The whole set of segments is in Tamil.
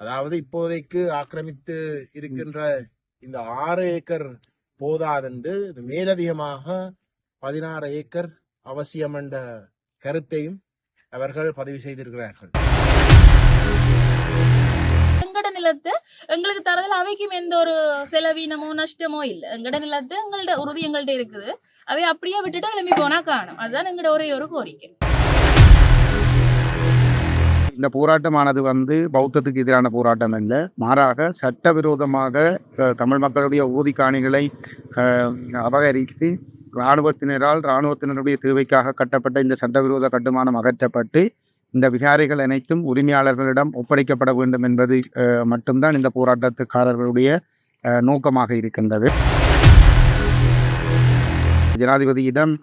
அதாவது இப்போதைக்கு ஆக்கிரமித்து இருக்கின்ற இந்த ஆறு ஏக்கர் போதாதென்று இது மேலதிகமாக பதினாறு ஏக்கர் அவசியம் என்ற கருத்தையும் அவர்கள் பதிவு செய்திருக்கிறார்கள். எங்கட நிலத்தை எங்களுக்கு தரதில் அவைக்கும் எந்த ஒரு செலவீனமோ நஷ்டமோ இல்லை. எங்கட நிலத்தை எங்கள்ட உறுதி எங்கள்ட்ட இருக்குது. அவை அப்படியே விட்டுட்டு கிளம்பி போனா காணும். அதுதான் எங்களோட ஒரே ஒரு கோரிக்கை. இந்த போராட்டமானது வந்து பௌத்தத்துக்கு எதிரான போராட்டம் அல்ல. மாறாக சட்டவிரோதமாக தமிழ் மக்களுடைய ஊதி காணிகளை அபகரித்து இராணுவத்தினரால் இராணுவத்தினருடைய தேவைக்காக கட்டப்பட்ட இந்த சட்டவிரோத கட்டுமானம் அகற்றப்பட்டு இந்த விகாரிகள் அனைத்தும் உரிமையாளர்களிடம் ஒப்படைக்கப்பட வேண்டும் என்பது மட்டும்தான் இந்த போராட்டத்துக்காரர்களுடைய நோக்கமாக இருக்கின்றது. ஜனாதிபதியிடம்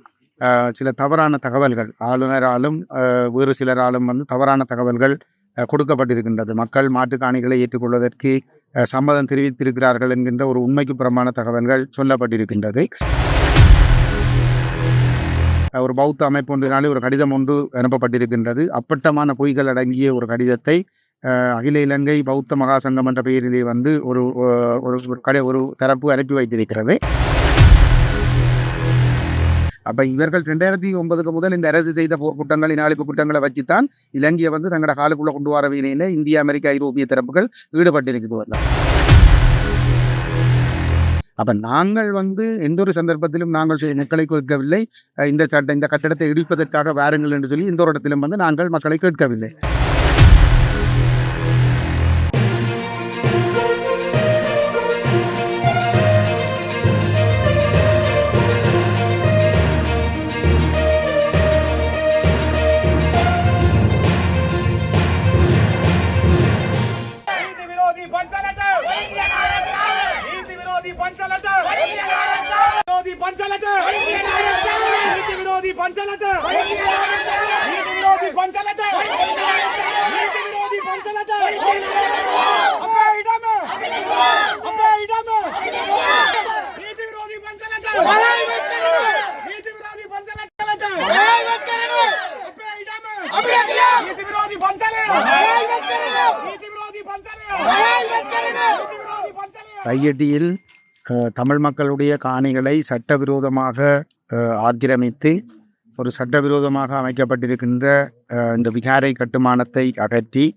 சில தவறான தகவல்கள் ஆளுநராலும் வேறு சிலராலும் வந்து தவறான தகவல்கள் கொடுக்கப்பட்டிருக்கின்றது. மக்கள் மாட்டுக் காணிகளை ஏற்றுக்கொள்வதற்கு சம்மதம் தெரிவித்திருக்கிறார்கள் என்கின்ற ஒரு உண்மைக்கு புறமான தகவல்கள் சொல்லப்பட்டிருக்கின்றது. ஒரு பௌத்த அமைப்பு ஒன்றினாலே ஒரு கடிதம் ஒன்று அனுப்பப்பட்டிருக்கின்றது. அப்பட்டமான பொய்கள் அடங்கிய ஒரு கடிதத்தை அகில இலங்கை பௌத்த மகாசங்கம் என்ற பெயரிலே வந்து ஒரு ஒரு ஒரு கடை ஒரு தரப்பு அனுப்பி வைத்திருக்கிறது. அப்ப இவர்கள் ரெண்டாயிரத்தி ஒன்பதுக்கு முதல் இந்த அரசு செய்த போர்க்குற்றங்கள் இனாளிப்பு குற்றங்களை வச்சுத்தான் இலங்கையை வந்து தங்களோட காலுக்குள்ள கொண்டு வர வேலையில இந்திய அமெரிக்க ஐரோப்பிய தரப்புகள் ஈடுபட்டிருக்கிறது அப்ப நாங்கள் வந்து எந்த ஒரு சந்தர்ப்பத்திலும் நாங்கள் மக்களை கேட்கவில்லை. இந்த சட்ட இந்த கட்டடத்தை இடிப்பதற்காக வாருங்கள் என்று சொல்லி எந்த ஒரு இடத்திலும் வந்து நாங்கள் மக்களை கேட்கவில்லை. ಇಡಮ ನೀತಿ ವಿರೋಧಿ ಪಂಚಲಟ ನೀತಿ ವಿರೋಧಿ ಪಂಚಲಟ ಅಪ್ಪ ಇಡಮ ನೀತಿ ವಿರೋಧಿ ಪಂಚಲ நீதி விரோதி பஞ்சலே நீதி விரோதி பஞ்சலே கையெட்டியில் அஹ், தமிழ் மக்களுடைய காணிகளை சட்டவிரோதமாக அஹ், ஆக்கிரமித்து ஒரு சட்டவிரோதமாக அமைக்கப்பட்டிருக்கின்ற அஹ், இந்த விகாரை கட்டுமானத்தை அகற்றி அஹ்,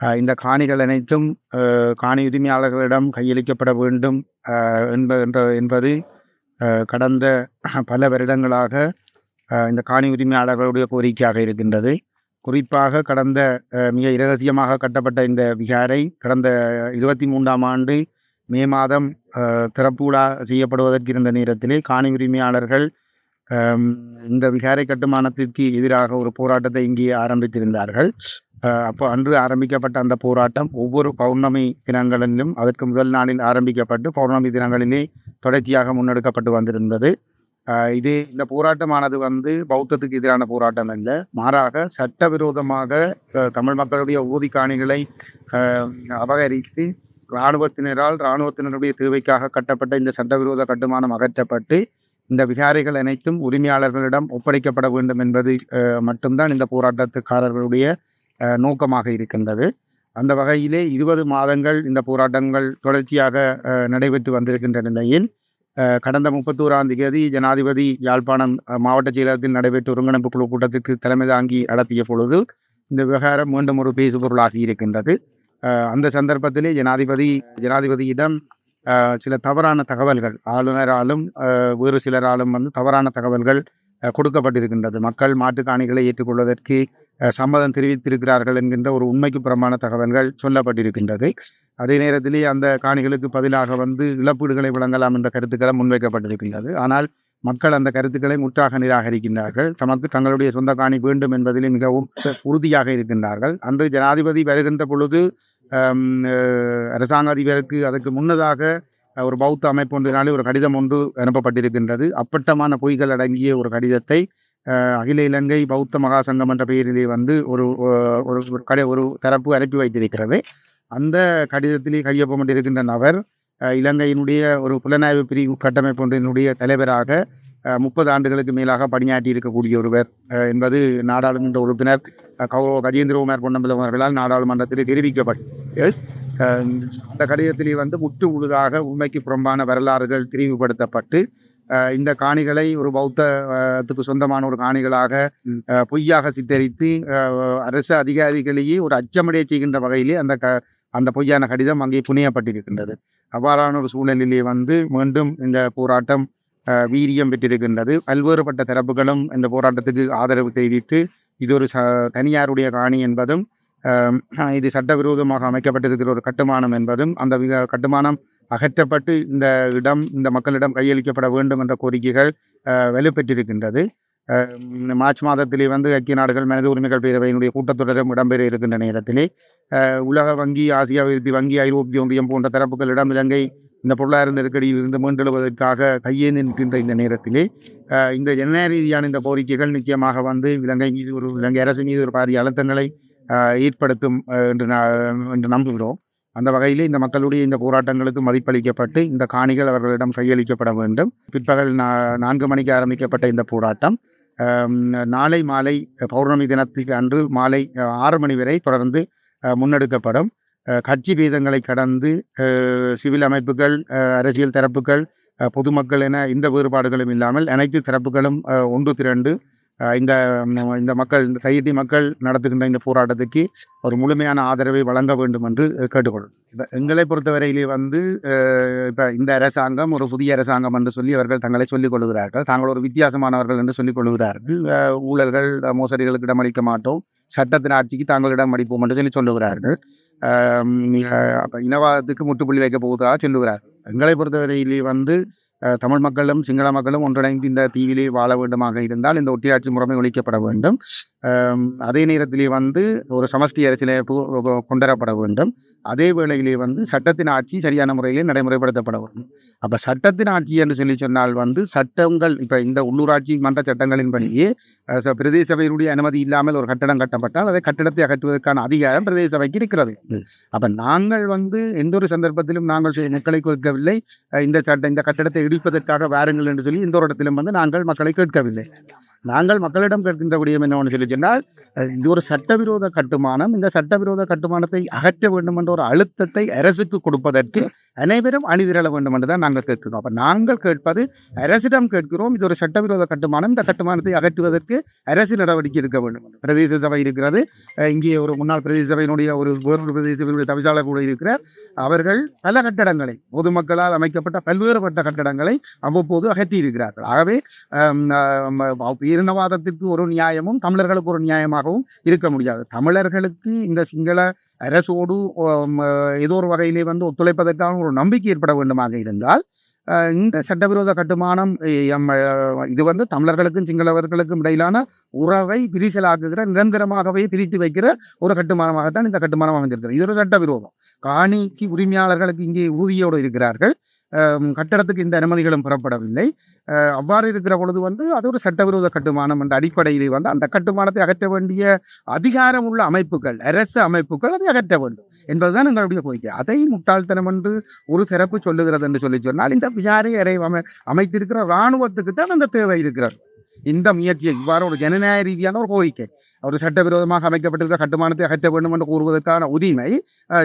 இந்த காணிகள் அனைத்தும் காணி உரிமையாளர்களிடம் கையளிக்கப்பட வேண்டும். என்ப என்ற என்பது கடந்த பல வருடங்களாக இந்த காணி உரிமையாளர்களுடைய கோரிக்கையாக இருக்கின்றது. குறிப்பாக கடந்த மிக இரகசியமாக கட்டப்பட்ட இந்த விகாரை கடந்த இருபத்தி மூன்றாம் ஆண்டு மே மாதம் திறப்பூடா திறப்பு விழா செய்யப்படுவதற்கு இருந்த நேரத்திலே காணி உரிமையாளர்கள் இந்த விகாரை கட்டுமானத்திற்கு எதிராக ஒரு போராட்டத்தை இங்கே ஆரம்பித்திருந்தார்கள். அப்போ அன்று ஆரம்பிக்கப்பட்ட அந்த போராட்டம் ஒவ்வொரு பௌர்ணமி தினங்களிலும் அதற்கு முதல் நாளில் ஆரம்பிக்கப்பட்டு பௌர்ணமி தினங்களிலே தொடர்ச்சியாக முன்னெடுக்கப்பட்டு வந்திருந்தது. இது இந்த போராட்டமானது வந்து பௌத்தத்துக்கு எதிரான போராட்டம் அல்ல. மாறாக சட்டவிரோதமாக தமிழ் மக்களுடைய ஊதி காணிகளை அபகரித்து இராணுவத்தினரால் இராணுவத்தினருடைய தேவைக்காக கட்டப்பட்ட இந்த சட்டவிரோத கட்டுமானம் அகற்றப்பட்டு இந்த விகாரைகள் அனைத்தும் உரிமையாளர்களிடம் ஒப்படைக்கப்பட வேண்டும் என்பது மட்டும்தான் இந்த போராட்டத்துக்காரர்களுடைய நோக்கமாக இருக்கின்றது. அந்த வகையிலே இருபது மாதங்கள் இந்த போராட்டங்கள் தொடர்ச்சியாக நடைபெற்று வந்திருக்கின்ற நிலையில் கடந்த முப்பத்தோராம் தேதி ஜனாதிபதி யாழ்ப்பாணம் மாவட்ட செயலகத்தில் நடைபெற்ற ஒருங்கிணைப்பு குழு கூட்டத்திற்கு தலைமை தாங்கி நடத்திய பொழுது இந்த விவகாரம் மீண்டும் ஒரு பேசுபொருளாகி இருக்கின்றது. அந்த சந்தர்ப்பத்திலே ஜனாதிபதி ஜனாதிபதியிடம் சில தவறான தகவல்கள் ஆளுநராலும் வேறு சிலராலும் வந்து தவறான தகவல்கள் கொடுக்கப்பட்டிருக்கின்றது. மக்கள் மாட்டுக் காணிகளை ஏற்றுக்கொள்வதற்கு சம்மதம் தெரிவித்திருக்கிறார்கள் என்கின்ற ஒரு உண்மைக்கு புறமான தகவல்கள் சொல்லப்பட்டிருக்கின்றது. அதே நேரத்திலே அந்த காணிகளுக்கு பதிலாக வந்து இழப்பீடுகளை வழங்கலாம் என்ற கருத்துக்களை முன்வைக்கப்பட்டிருக்கின்றது. ஆனால் மக்கள் அந்த கருத்துக்களை முற்றாக நிராகரிக்கின்றார்கள். தமக்கு தங்களுடைய சொந்த காணி வேண்டும் என்பதிலே மிகவும் உறுதியாக இருக்கின்றார்கள். அன்று ஜனாதிபதி வருகின்ற பொழுது அரசாங்க அதிபருக்கு அதற்கு முன்னதாக ஒரு பௌத்த அமைப்பு ஒன்றினாலே ஒரு கடிதம் ஒன்று அனுப்பப்பட்டிருக்கின்றது. அப்பட்டமான பொய்கள் அடங்கிய ஒரு கடிதத்தை அகில இலங்கை பௌத்த மகாசங்கம் என்ற பெயரிலே வந்து ஒரு ஒரு கடை ஒரு தரப்பு அனுப்பி வைத்திருக்கிறது. அந்த கடிதத்திலே கையொப்பமிட்டிருக்கின்ற நபர் இலங்கையினுடைய ஒரு புலனாய்வு பிரிவு கட்டமைப்பு ஒன்றினுடைய தலைவராக முப்பது ஆண்டுகளுக்கு மேலாக பணியாற்றி இருக்கக்கூடிய ஒருவர் என்பது நாடாளுமன்ற உறுப்பினர் கௌரவ கஜேந்திரகுமார் பொன்னம்பலம் அவர்களால் நாடாளுமன்றத்தில் தெரிவிக்கப்பட்டு அந்த கடிதத்திலே வந்து முற்று முழுதாக உண்மைக்கு புறம்பான வரலாறுகள் தெரிவுபடுத்தப்பட்டு இந்த காணிகளை ஒரு பௌத்தத்துக்கு சொந்தமான ஒரு காணிகளாக பொய்யாக சித்தரித்து அரசு அதிகாரிகளையே ஒரு அச்சமடைய செய்கின்ற வகையிலே அந்த க அந்த பொய்யான கடிதம் அங்கே புனையப்பட்டிருக்கின்றது. அவ்வாறான ஒரு சூழலிலே வந்து மீண்டும் இந்த போராட்டம் வீரியம் பெற்றிருக்கின்றது. பல்வேறுபட்ட தரப்புகளும் இந்த போராட்டத்துக்கு ஆதரவு தெரிவித்து இது ஒரு ச தனியாருடைய காணி என்பதும் இது சட்டவிரோதமாக அமைக்கப்பட்டிருக்கிற ஒரு கட்டுமானம் என்பதும் அந்த கட்டுமானம் அகற்றப்பட்டு இந்த இடம் இந்த மக்களிடம் கையளிக்கப்பட வேண்டும் என்ற கோரிக்கைகள் வலுப்பெற்றிருக்கின்றது மார்ச் மாதத்திலே வந்து ஐக்கிய நாடுகள் மனித உரிமைகள் பேரவையினுடைய கூட்டத்தொடரும் இடம்பெற இருக்கின்ற நேரத்திலே உலக வங்கி ஆசியா அபிவிருத்தி வங்கி ஐரோப்பிய ஒன்றியம் போன்ற தரப்புகளிடம் இலங்கை இந்த பொருளாதார நெருக்கடியில் இருந்து மீண்டெழுவதற்காக கையே நிற்கின்ற இந்த நேரத்திலே இந்த ஜனநாயக ரீதியான இந்த கோரிக்கைகள் நிச்சயமாக வந்து இலங்கை மீது ஒரு இலங்கை அரசு மீது ஒரு பாரிய அழுத்தங்களை ஏற்படுத்தும் என்று நான் என்று நம்புகிறோம். அந்த வகையில் இந்த மக்களுடைய இந்த போராட்டங்களுக்கு மதிப்பளிக்கப்பட்டு இந்த காணிகள் அவர்களிடம் கையளிக்கப்பட வேண்டும். பிற்பகல் நா- நான்கு மணிக்கு ஆரம்பிக்கப்பட்ட இந்த போராட்டம் நாளை மாலை பௌர்ணமி தினத்துக்கு அன்று மாலை ஆறு மணி வரை தொடர்ந்து முன்னெடுக்கப்படும். கட்சி பேதங்களை கடந்து சிவில் அமைப்புகள் அரசியல் தரப்புகள் பொதுமக்கள் என இந்த வேறுபாடுகளும் இல்லாமல் அனைத்து தரப்புகளும் ஒன்று திரண்டு இந்த இந்த மக்கள் இந்த கையெட்டி மக்கள் நடத்துகின்ற இந்த போராட்டத்துக்கு ஒரு முழுமையான ஆதரவை வழங்க வேண்டும் என்று கேட்டுக்கொள்ளும் இப்போ எங்களை பொறுத்தவரையிலே வந்து இப்போ இந்த அரசாங்கம் ஒரு புதிய அரசாங்கம் என்று சொல்லி அவர்கள் தங்களை சொல்லிக் கொள்கிறார்கள். தாங்கள் ஒரு வித்தியாசமானவர்கள் என்று சொல்லிக் கொள்கிறார்கள். ஊழல்கள் மோசடிகளுக்கு இடமளிக்க மாட்டோம். சட்டத்தின் ஆட்சிக்கு தாங்களிடம் அளிப்போம் என்று சொல்லி சொல்லுகிறார்கள். இனவாதத்துக்கு முட்டுப்புள்ளி வைக்க போவதாக சொல்லுகிறார் எங்களை பொறுத்தவரையிலே வந்து தமிழ் மக்களும் சிங்கள மக்களும் ஒன்றிணைந்து இந்த தீவிலே வாழ வேண்டுமாக இருந்தால் இந்த ஒட்டியாட்சி முறைமை ஒழிக்கப்பட வேண்டும். அதே நேரத்திலே வந்து ஒரு சமஷ்டி அரசியலமைப்பு கொண்டுவரப்பட வேண்டும். அதே வேளையிலே வந்து சட்டத்தின் ஆட்சி சரியான முறையிலே நடைமுறைப்படுத்தப்பட வேண்டும் அப்ப சட்டத்தின் ஆட்சி என்று சொல்லி சொன்னால் வந்து சட்டங்கள் இப்ப இந்த உள்ளூராட்சி மன்ற சட்டங்களின்படியே பிரதேச சபையினுடைய அனுமதி இல்லாமல் ஒரு கட்டடம் கட்டப்பட்டால் அதை கட்டடத்தை அகற்றுவதற்கான அதிகாரம் பிரதேச சபைக்கு இருக்கிறது. அப்ப நாங்கள் வந்து எந்த ஒரு சந்தர்ப்பத்திலும் நாங்கள் மக்களை கேட்கவில்லை. இந்த சட்ட இந்த கட்டடத்தை இடிப்பதற்காக வாருங்கள் என்று சொல்லி எந்த ஒரு இடத்திலும் வந்து நாங்கள் மக்களை கேட்கவில்லை. நாங்கள் மக்களிடம் கேட்கின்ற விடயம் என்னவென்று சொல்லி சொன்னால் இது ஒரு சட்டவிரோத கட்டுமானம். இந்த சட்டவிரோத கட்டுமானத்தை அகற்ற வேண்டும் என்ற ஒரு அழுத்தத்தை அரசுக்கு கொடுப்பதற்கு அனைவரும் அணிதிரள வேண்டும் என்று தான் நாங்கள் கேட்கிறோம். அப்ப நாங்கள் கேட்பது அரசிடம் கேட்கிறோம். இது ஒரு சட்டவிரோத கட்டுமானம். இந்த கட்டுமானத்தை அகற்றுவதற்கு அரசு நடவடிக்கை எடுக்க வேண்டும். பிரதேச சபை இருக்கிறது. இங்கே ஒரு முன்னாள் பிரதேச சபையினுடைய ஒரு வேறொரு பிரதேச சபையினுடைய தவிசாளர் கூட இருக்கிறார். அவர்கள் பல கட்டடங்களை பொதுமக்களால் அமைக்கப்பட்ட பல்வேறுபட்ட கட்டடங்களை அவ்வப்போது அகற்றியிருக்கிறார்கள். ஆகவே இரணவாதத்திற்கு ஒரு நியாயமும் தமிழர்களுக்கு ஒரு நியாயமாகவும் இருக்க முடியாது. தமிழர்களுக்கு இந்த சிங்கள அரசோடு ஏதோ ஒரு வகையிலே வந்து ஒத்துழைப்பதற்கான ஒரு நம்பிக்கை ஏற்பட வேண்டுமாக இருந்தால் இந்த சட்டவிரோத கட்டுமானம் இது வந்து தமிழர்களுக்கும் சிங்களவர்களுக்கும் இடையிலான உறவை பிரிசலாக்குகிற நிரந்தரமாகவே பிரித்து வைக்கிற ஒரு கட்டுமானமாகத்தான் இந்த கட்டுமானம் அமைந்திருக்கிறது. இது ஒரு சட்டவிரோதம். காணிக்கு உரிமையாளர்களுக்கு இங்கே உறுதியோடு இருக்கிறார்கள். கட்டடத்துக்கு இந்த அனுமதிகளும் பெறப்படவில்லை. அவ்வாறு இருக்கிற பொழுது வந்து அது ஒரு சட்டவிரோத கட்டுமானம் என்ற அடிப்படையிலே வந்து அந்த கட்டுமானத்தை அகற்ற வேண்டிய அதிகாரம் உள்ள அமைப்புகள் அரசு அமைப்புகள் அதை அகற்ற வேண்டும் என்பதுதான் எங்களுடைய கோரிக்கை. அதை முட்டாள்தனம் என்று ஒரு சிறப்பு சொல்லுகிறது என்று சொல்லி சொன்னால் இந்த விசாரணை அறை அமை அமைத்திருக்கிற இராணுவத்துக்கு தான் அந்த தேவை இருக்கிறது. இந்த முயற்சியை இவ்வாறு ஒரு ஜனநாயக ரீதியான ஒரு கோரிக்கை. ஒரு சட்டவிரோதமாக அமைக்கப்பட்டிருக்கிற கட்டுமானத்தை அகற்ற வேண்டும் என்று கூறுவதற்கான உரிமை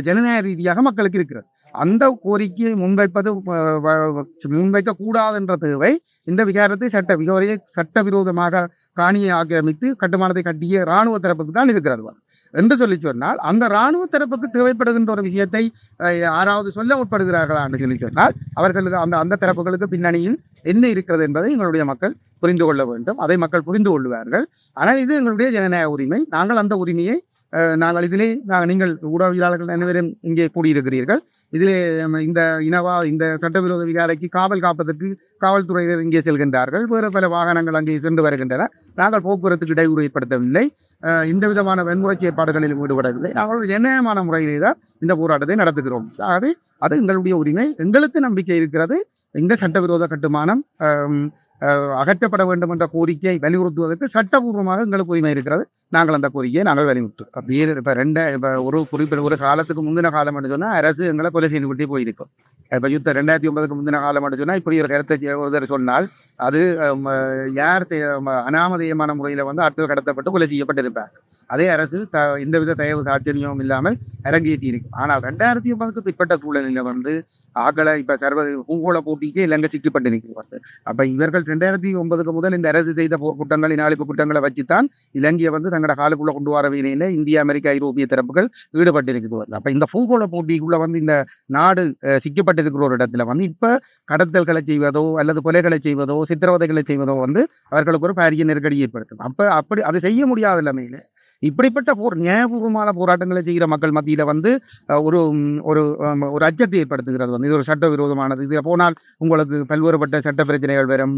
ஜனநாயக ரீதியாக மக்களுக்கு இருக்கிறது. அந்த கோரிக்கையை முன்வைப்பது முன்வைக்க கூடாது என்ற தேவை. இந்த விகாரத்தை சட்ட விகாரையை சட்டவிரோதமாக காணியை ஆக்கிரமித்து கட்டுமானத்தை கட்டிய இராணுவ தரப்புக்கு தான் இருக்கிறது. என்று சொல்லி சொன்னால் அந்த இராணுவ தரப்புக்கு தேவைப்படுகின்ற ஒரு விஷயத்தை யாராவது சொல்ல முற்படுகிறார்களா என்று சொல்லி சொன்னால் அவர்களுக்கு அந்த அந்த தரப்புகளுக்கு பின்னணியில் என்ன இருக்கிறது என்பதை எங்களுடைய மக்கள் புரிந்து கொள்ள வேண்டும். அதை மக்கள் புரிந்து கொள்வார்கள். ஆனால் இது எங்களுடைய ஜனநாயக உரிமை. நாங்கள் அந்த உரிமையை நாங்கள் இதிலே நாங்கள் நீங்கள் ஊடகவியலாளர்கள் அனைவரும் இங்கே கூடியிருக்கிறீர்கள். இதிலே இந்த இனவா இந்த சட்டவிரோத விகாரைக்கு காவல் காப்பதற்கு காவல்துறையினர் இங்கே செல்கின்றார்கள். வேறு பல வாகனங்கள் அங்கே சென்று வருகின்றன. நாங்கள் போக்குவரத்துக்கு இடையூறு ஏற்படுத்தவில்லை இந்த விதமான வன்முறை செயற்பாடுகளில் ஈடுபடவில்லை. நாங்கள் நிர்ணயமான முறையிலே தான் இந்த போராட்டத்தை நடத்துகிறோம். ஆகவே அது எங்களுடைய உரிமை. எங்களுக்கு நம்பிக்கை இருக்கிறது. இந்த சட்டவிரோத கட்டுமானம் அகற்றப்பட வேண்டும் என்ற கோரிக்கையை வலியுறுத்துவதற்கு சட்டபூர்வமாக எங்களுக்கு உரிமை இருக்கிறது. நாங்கள் அந்த கோரிக்கையை நாங்கள் வலியுறுத்தோம் அப்படியே இப்போ ரெண்ட இப்போ ஒரு குறிப்பிட்ட ஒரு காலத்துக்கு முந்தின காலம் என்று சொன்னால் அரசு எங்களை கொலை செய்து விட்டு போயிருக்கும். இப்போ யுத்தம் ரெண்டாயிரத்தி ஒன்பதுக்கு முந்தின காலம் என்று சொன்னால் இப்படி ஒரு கருத்தை ஒருத்தர் சொன்னால் அது யார் செய்ய- அனாமதேயமான முறையில் வந்து அடுத்தது கடத்தப்பட்டு கொலை செய்யப்பட்டிருப்பார் அதே அரசு த எந்தவித தயவு சாட்சியமும் இல்லாமல் அரங்கேற்றி இருக்கும் ஆனால் ரெண்டாயிரத்தி ஒன்பதுக்கு பிற்பட்ட சூழ்நிலையில் வந்து ஆக்களை இப்போ சர்வ பூகோள போட்டிக்கு இலங்கை சிக்கப்பட்டு நிற்கிறது அப்போ இவர்கள் ரெண்டாயிரத்தி ஒன்பதுக்கு முதல் இந்த அரசு செய்த குற்றங்கள் இனாளிப்பு குற்றங்களை வச்சுத்தான் இலங்கையை வந்து தங்களோட காலுக்குள்ளே கொண்டு வர வேலையில இந்திய அமெரிக்கா ஐரோப்பிய தரப்புகள் ஈடுபட்டிருக்கிறது அப்போ இந்த பூகோள போட்டிக்குள்ளே வந்து இந்த நாடு சிக்கப்பட்டிருக்கிற ஒரு இடத்துல வந்து இப்போ கடத்தல்களை செய்வதோ அல்லது கொலைகளை செய்வதோ சித்திரவதைகளை செய்வதோ வந்து அவர்களுக்கு ஒரு பாரிய நெருக்கடி ஏற்படுத்தும். அப்போ அப்படி அதை செய்ய முடியாத நிலைமையில இப்படிப்பட்ட போர் நியாயபூர்வமான போராட்டங்களை செய்கிற மக்கள் மத்தியில் வந்து ஒரு ஒரு ஒரு அச்சத்தை ஏற்படுத்துகிறது வந்து. இது ஒரு சட்டவிரோதமானது. இதில் போனால் உங்களுக்கு பல்வேறுபட்ட சட்ட பிரச்சனைகள் வரும்.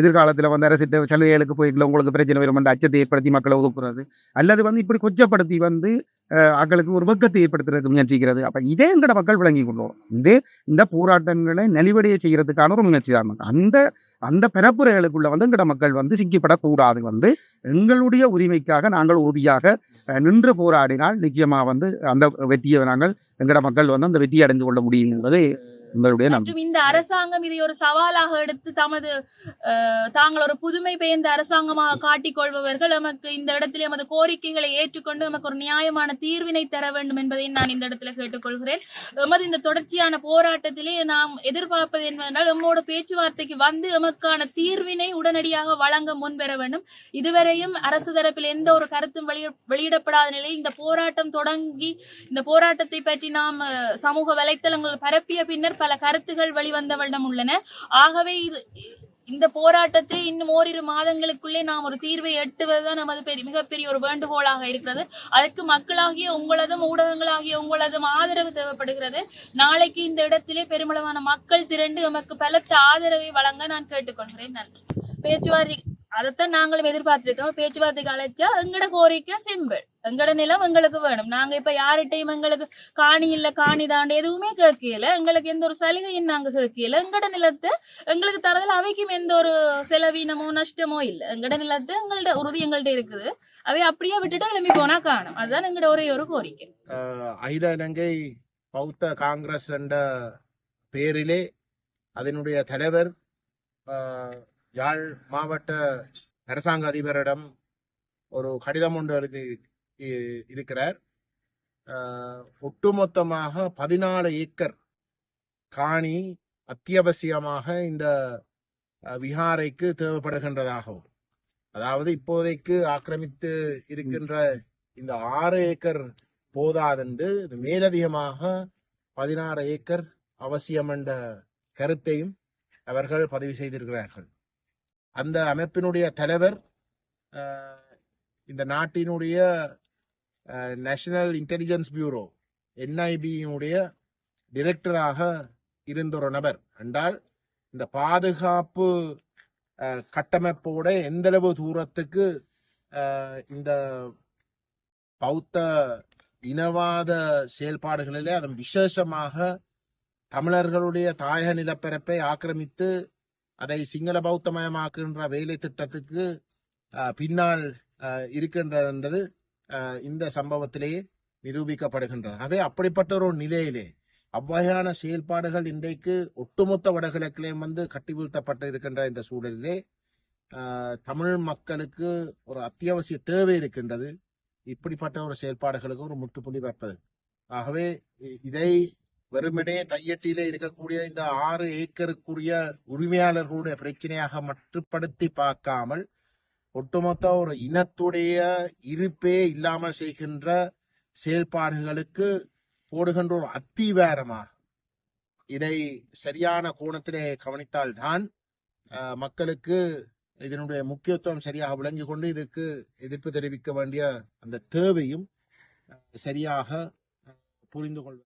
எதிர்காலத்தில் வந்து அரசு சலுகைகளுக்கு போய்க்கல உங்களுக்கு பிரச்சனை வரும் என்ற அச்சத்தை ஏற்படுத்தி மக்களை ஒதுக்குறது. அல்லது வந்து இப்படி கொச்சப்படுத்தி வந்து அஹ், மக்களுக்கு ஒரு வெக்கத்தை ஏற்படுத்துறதுக்கு முயற்சிக்கிறது. அப்போ இதே எங்கட மக்கள் விளங்கி கொள்வோம் இதே இந்த போராட்டங்களை நலிவடைய செய்கிறதுக்கான ஒரு முயற்சி தான். அந்த அந்த பரப்புரைகளுக்குள்ள வந்து எங்கட மக்கள் வந்து சிக்கிப்படக்கூடாது. வந்து எங்களுடைய உரிமைக்காக நாங்கள் உறுதியாக நின்று போராடினால் நிச்சயமாக வந்து அந்த வெற்றியை நாங்கள் எங்கட மக்கள் வந்து அந்த வெற்றியை அடைந்து கொள்ள முடியும் என்பது மற்றும் இந்த அரசாங்கம் இதை ஒரு சவாலாக எடுத்து தமது தாங்கள் ஒரு புதுமை பெயர்ந்த அரசாங்கமாக காட்டிக் கொள்பவர்கள் நமக்கு இந்த இடத்துல எமது கோரிக்கைகளை ஏற்றுக்கொண்டு நமக்கு ஒரு நியாயமான தீர்வினை தர வேண்டும் என்பதை நான் இந்த இடத்துல கேட்டுக்கொள்கிறேன். எமது இந்த தொடர்ச்சியான போராட்டத்திலே நாம் எதிர்பார்ப்பது என்னவென்றால் எம்மோட பேச்சுவார்த்தைக்கு வந்து எமக்கான தீர்வினை உடனடியாக வழங்க முன்வர வேண்டும். இதுவரையும் அரசு தரப்பில் எந்த ஒரு கருத்தும் வெளியிட வெளியிடப்படாத நிலையில் இந்த போராட்டம் தொடங்கி இந்த போராட்டத்தை பற்றி நாம் சமூக வலைத்தளங்கள் பரப்பிய பின்னர் பல கருத்துகள் வெளிவந்தவரிடம் உள்ளன. ஆகவே இது இந்த போராட்டத்தை இன்னும் ஓரிரு மாதங்களுக்குள்ளே நாம் ஒரு தீர்வை எட்டுவதுதான் நமது பெரிய மிகப்பெரிய ஒரு வேண்டுகோளாக இருக்கிறது. அதற்கு மக்களாகிய உங்களதும் ஊடகங்களாகிய உங்களதும் ஆதரவு தேவைப்படுகிறது. நாளைக்கு இந்த இடத்திலே பெருமளவான மக்கள் திரண்டு நமக்கு பலத்த ஆதரவை வழங்க நான் கேட்டுக்கொள்கிறேன். நன்றி. பேச்சுவாரி அதைத்தான் நாங்களும் எதிர்பார்த்திருக்கோம் பேச்சுவார்த்தைக்கு அழைச்சா எங்கட கோரிக்கை சிம்பிள் எங்கட நிலம் எங்களுக்கு வேணும். நாங்க இப்ப யார்கிட்டையும் எங்களுக்கு காணி இல்ல காணி தாண்டி எதுவுமே கேட்கல. எங்களுக்கு எந்த ஒரு சலுகையும் நாங்க கேட்கல. எங்கட நிலத்தை எங்களுக்கு தரதுல அவைக்கும் எந்த ஒரு செலவீனமோ நஷ்டமோ இல்ல. எங்கட நிலத்தை எங்கள்ட உறுதி எங்கள்ட்ட இருக்குது. அவை அப்படியே விட்டுட்டு கிளம்பி போனா காணும். அதுதான் எங்கட ஒரே ஒரு கோரிக்கை. அகில இலங்கை பௌத்த காங்கிரஸ் என்ற பேரிலே அதனுடைய தலைவர் யாழ் மாவட்ட அரசாங்க அதிபரிடம் ஒரு கடிதம் ஒன்று எழுதி இ- இருக்கிறார். ஒட்டுமொத்தமாக பதினாலு ஏக்கர் காணி அத்தியாவசியமாக இந்த விஹாரைக்கு தேவைப்படுகின்றதாகவும் அதாவது இப்போதைக்கு ஆக்கிரமித்து இருக்கின்ற இந்த ஆறு ஏக்கர் போதாதென்று இது மேலதிகமாக பதினாறு ஏக்கர் அவசியம் என்ற கருத்தையும் அவர்கள் பதிவு செய்திருக்கிறார்கள். அந்த அமைப்பினுடைய தலைவர் இந்த நாட்டினுடைய நேஷனல் இன்டெலிஜென்ஸ் பியூரோ என்ஐபியினுடைய டிரெக்டராக இருந்த ஒரு நபர். என்றால் இந்த பாதுகாப்பு கட்டமைப்போட எந்தளவு தூரத்துக்கு இந்த பௌத்த இனவாத செயல்பாடுகளிலே அதன் விசேஷமாக தமிழர்களுடைய தாயக நிலப்பரப்பை ஆக்கிரமித்து அதை சிங்கள பௌத்தமயமாக்குகின்ற வேலை திட்டத்துக்கு பின்னால் இருக்கின்றது இந்த சம்பவத்திலேயே நிரூபிக்கப்படுகின்றது. ஆகவே அப்படிப்பட்ட ஒரு நிலையிலே அவ்வகையான செயல்பாடுகள் இன்றைக்கு ஒட்டுமொத்த வடகிழக்கிலேயும் வந்து கட்டி வீழ்த்தப்பட்டு இருக்கின்ற இந்த சூழலிலே தமிழ் மக்களுக்கு ஒரு அத்தியாவசிய தேவை இருக்கின்றது. இப்படிப்பட்ட ஒரு செயல்பாடுகளுக்கு ஒரு முற்றுப்புள்ளி வைப்பது. ஆகவே இதை வெறுமனே தையட்டியிலே இருக்கக்கூடிய இந்த ஆறு ஏக்கருக்குரிய உரிமையாளர்களுடைய பிரச்சனையாக மட்டுப்படுத்தி பார்க்காமல் ஒட்டுமொத்த ஒரு இனத்துடைய இருப்பே இல்லாமல் செய்கின்ற செயல்பாடுகளுக்கு போடுகின்ற ஒரு அத்திவாரமாக இதை சரியான கோணத்திலே கவனித்தால்தான் மக்களுக்கு இதனுடைய முக்கியத்துவம் சரியாக விளங்கி கொண்டு இதுக்கு எதிர்ப்பு தெரிவிக்க வேண்டிய அந்த தேவையும் சரியாக புரிந்து கொள்வது